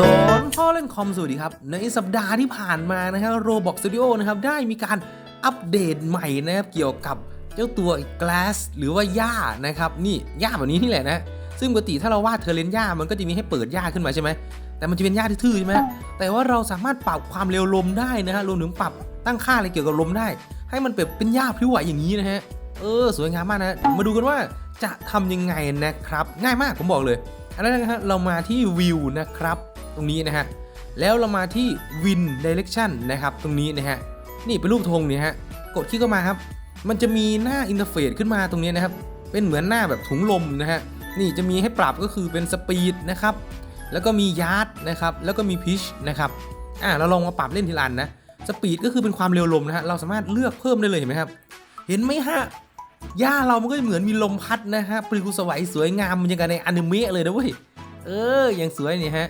สอนพ่อเล่นคอมสวัสดีครับ ในสัปดาห์ที่ผ่านมานะครับ Roblox Studio นะครับ ได้มีการอัปเดตใหม่นะครับ เกี่ยวกับเจ้าตัว Glass หรือว่าหญ้านะครับ นี่หญ้าแบบนี้นี่แหละนะ ซึ่งปกติถ้าเราวาดเทอเลนหญ้ามันก็จะมีให้เปิดหญ้าขึ้นมาใช่ไหม แต่มันจะเป็นหญ้าทื่อใช่ไหมแต่ว่าเราสามารถปรับความเร็วลมได้นะฮะรวมถึงปรับตั้งค่าอะไรเกี่ยวกับลมได้ ให้มันเป็นเป็นหญ้าพลิ้วไหวอย่างนี้นะฮะเออสวยงามมากนะมาดูกันว่าจะทำยังไงนะครับ ง่ายมากผมบอกเลยอันนั้นนะฮะเรามาที่วิวนะครับ ตรงนี้นะฮะ แล้วเรามาที่ Win Direction นะครับ ตรงนี้นะฮะ นี่เป็นรูปธงเนี่ยฮะ กดคลิกเข้ามาครับ มันจะมีหน้าอินเทอร์เฟซขึ้นมาตรงนี้นะครับ เป็นเหมือนหน้าแบบถุงลมนะฮะ นี่จะมีให้ปรับก็คือเป็นสปีดนะครับ แล้วก็มียาร์ดนะครับ แล้วก็มีพิชนะครับ อ่าเราลองมาปรับเล่นทีละอันนะ สปีดก็คือเป็นความเร็วลมนะฮะ เราสามารถเลือกเพิ่มได้เลยเห็นไหมครับ เห็นไหมฮะหญ้าเรามันก็เหมือนมีลมพัดนะฮะปลิวสวัยสวยงามมันยังกับในอนิเมะเลยนะเว้ย เออ อย่างสวยนี่ฮะ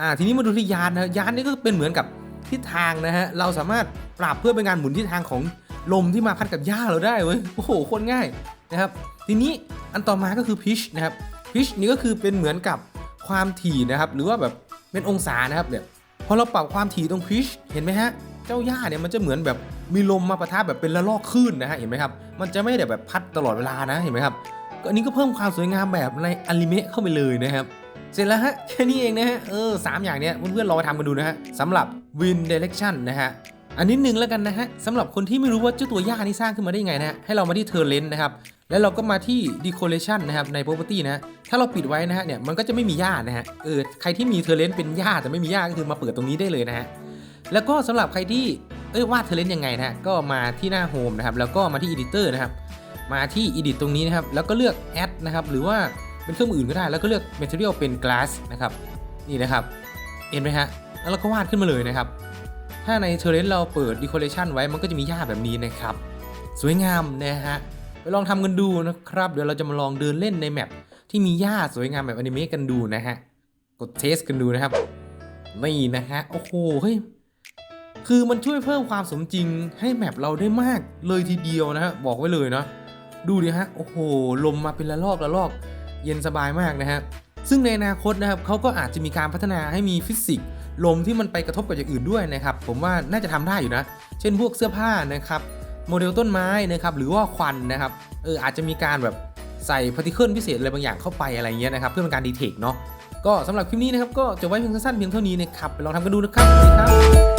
อ่าทีนี้มาดูที่ยานนะยานนี่ก็เป็นเหมือนกับทิศทางนะฮะเราสามารถปรับเพื่อเป็นการหมุนทิศทางของลมที่มาพัดกับหญ้าเราได้เว้ยโอ้โหโคตรง่ายนะครับทีนี้อันต่อมาก็คือพิชนะครับพิชนี่ก็คือเป็นเหมือนกับความถี่นะครับหรือว่าแบบเป็นองศานะครับเนี่ยพอเราปรับความถี่ตรงพิชเห็นไหมฮะเจ้าหญ้าเนี่ยมันจะเหมือนแบบมีลมมาปะทะแบบเป็นระลอกคลื่นนะฮะเห็นไหมครับมันจะไม่ได้แบบพัดตลอดเวลานะเห็นไหมครับอันนี้ก็เพิ่มความสวยงามแบบในอนิเมะเข้าไปเลยนะครับ เสร็จแล้วฮะแค่นี้เองนะฮะเออสามอย่างเนี้ยเพื่อนๆลองไปทำกันดูนะฮะสำหรับ Win Direction นะฮะอันนี้หนึ่งแล้วกันนะฮะสำหรับคนที่ไม่รู้ว่าเจ้าตัวหญ้านี่สร้างขึ้นมาได้ยังไงนะฮะให้เรามาที่ Terrain นะครับแล้วเราก็มาที่ Decoration นะครับใน Property นะถ้าเราปิดไว้นะฮะเนี่ยมันก็จะไม่มีหญ้านะฮะเออใครที่มี Terrain เป็นหญ้าแต่ไม่มีหญ้าก็คือมาเปิดตรงนี้ได้เลยนะฮะแล้วก็สำหรับใครที่เอ้ยวาดเทเลนยังไงนะฮะก็มาที่หน้าโฮมนะครับแล้วก็มาที่ Editor นะครับมาที่ Edit ตรงนี้นะครับแล้วก็เลือก Add นะครับหรือว่า เป็นเครื่องมืออื่นก็ได้ แล้วก็เลือก Material เป็น Glass นะครับ นี่นะครับ เห็นไหมฮะ แล้วเราก็วาดขึ้นมาเลยนะครับ ถ้าใน t e r r a i n เราเปิด Decoration ไว้ มันก็จะมีหญ้าแบบนี้นะครับ สวยงามนะฮะ ไปลองทำกันดูนะครับ เดี๋ยวเราจะมาลองเดินเล่นในแมปที่มีหญ้าสวยงามแบบอนิเมะกันดูนะฮะ กดเทสกันดูนะครับ นี่นะฮะ โอ้โห เฮ้ย คือมันช่วยเพิ่มความสมจริงให้แมปเราได้มากเลยทีเดียวนะฮะ บอกไว้เลยเนาะ ดูดิฮะ โอ้โห ลมมาเป็นละลอกละลอก เย็นสบายมากนะฮะซึ่งในอนาคตนะครับเขาก็อาจจะมีการพัฒนาให้มีฟิสิกส์ลมที่มันไปกระทบกับอย่างอื่นด้วยนะครับ ผมว่าน่าจะทำได้อยู่นะ เช่นพวกเสื้อผ้านะครับโมเดลต้นไม้นะครับหรือว่าควันนะครับเอออาจจะมีการแบบใส่พาร์ติเคิลพิเศษอะไรบางอย่างเข้าไปอะไรเงี้ยนะครับเพื่อเป็นการดีเทคเนาะก็สำหรับคลิปนี้นะครับก็จะไว้เพียงสั้นๆเพียงเท่านี้นะครับไปลองทำกันดูนะครับสวัสดีครับ